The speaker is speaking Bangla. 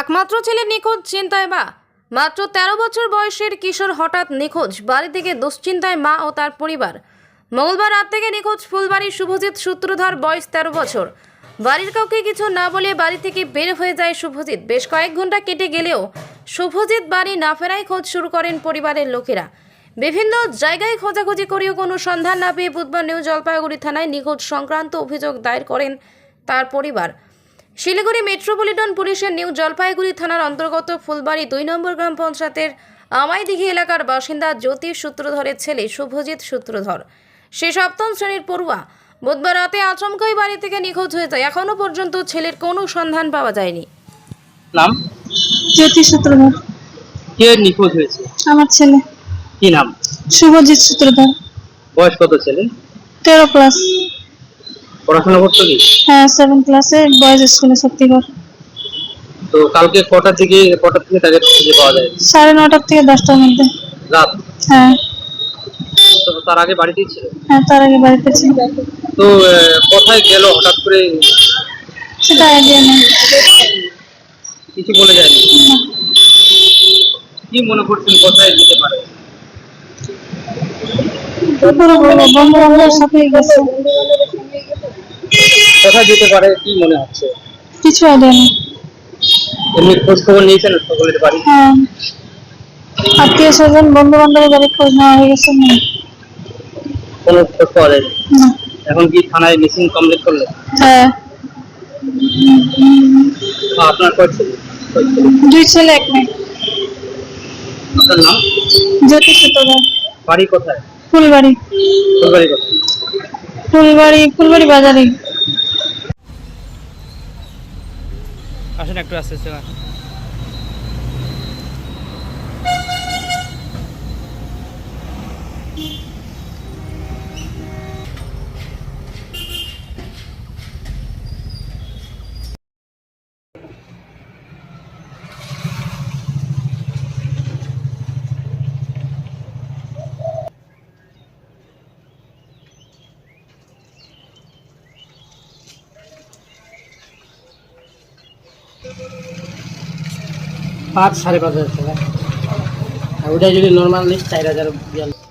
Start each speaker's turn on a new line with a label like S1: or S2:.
S1: একমাত্র ছেলে নিখোঁজ চিন্তায় মা। মাত্র তেরো বছর বয়সের কিশোর হঠাৎ নিখোঁজ, বাড়ি থেকে দুশ্চিন্তায় মা ও তার পরিবার। মঙ্গলবার রাত থেকে নিখোঁজ ফুলবাড়ির শুভজিৎ সূত্রধর, বয়স তেরো বছর। বাড়ির কাউকে কিছু না বলে বাড়ি থেকে বের হয়ে যায় শুভজিৎ। বেশ কয়েক ঘণ্টা কেটে গেলেও শুভজিৎ বাড়ি না ফেরাই খোঁজ শুরু করেন পরিবারের লোকেরা। বিভিন্ন জায়গায় খোঁজাখুঁজি করেও কোনো সন্ধান না পেয়ে বুধবার নিউ জলপাইগুড়ি থানায় নিখোঁজ সংক্রান্ত অভিযোগ দায়ের করেন তার পরিবার। শিলিগুড়ি মেট্রোপলিটন পুলিশের নিউ জলপাইগুড়ি থানার অন্তর্গত ফুলবাড়ি দুই নম্বর গ্রাম পঞ্চায়েতের আমাইদিঘি এলাকার বাসিন্দা জ্যোতি সূত্রধরের ছেলে শুভজিৎ সূত্রধর। সে সপ্তম শ্রেণির পড়ুয়া। বুধবার রাতে আচমকাই বাড়ি থেকে নিখোঁজ হয়ে যায়। এখনও পর্যন্ত ছেলের কোনো সন্ধান পাওয়া যায়নি।
S2: নাম?
S3: জ্যোতি সূত্রধর।
S2: কে নিখোঁজ হয়েছে?
S3: আমার ছেলে।
S2: কি নাম?
S3: শুভজিৎ সূত্রধর।
S2: বয়স কত ছেলে?
S3: তেরো ক্লাস
S2: পড়াশোনা করতো কি?
S3: হ্যাঁ সেভেন ক্লাসে বয়েজ স্কুলে শক্তিগড়
S2: তো কালকে কটা থেকে কটা থেকে তাকে খুঁজে পাওয়া যায়?
S3: সাড়ে নটার থেকে দশটার মধ্যে।
S2: রাত?
S3: হ্যাঁ।
S2: তো তার আগে বাড়িতেই ছিল?
S3: হ্যাঁ তার আগে বাড়িতে ছিল।
S2: তো আহ, কোথায় গেল হঠাৎ করে?
S3: সেটা আইডিয়া নেই।
S2: কিছু বলে যায়নি? কি মনে করছেন কোথায় যেতে পারে?
S3: কি করে বলব বন্ধু বান্ধবের সাথে গেছে।
S2: কোথায় যেতে পারে কি মনে হচ্ছে?
S3: কিছু আইডিয়া নেই।
S2: এমনি খোঁজ খবর নিয়েছেন সকলের বাড়ি?
S3: হ্যাঁ। আত্মীয় স্বজন বন্ধু বান্ধবের বাড়ি খোঁজ নেওয়া হয়ে গেছে না
S2: কোনো খোঁজ পাওয়া যায়নি?
S3: না।
S2: এখন কি থানায় মিসিং কমপ্লিট করলেন
S3: হ্যাঁ।
S2: আপনার কয় ছেলে?
S3: দুই ছেলে এক মেয়ে।
S2: আপনার নাম?
S3: জ্যোতি সূত্রধর।
S2: বাড়ি কোথায়?
S3: ফুলবাড়ি।
S2: ফুলবাড়ি কোথায়?
S3: ফুলবাড়ি ফুলবাড়ি বাজারে।
S2: আসেন একটু আসতে আসতে পাঁচ সাড়ে পাঁচ হাজার টাকা। ওটা যদি নর্মাল নিস চার হাজার বিয়াল্লিশ।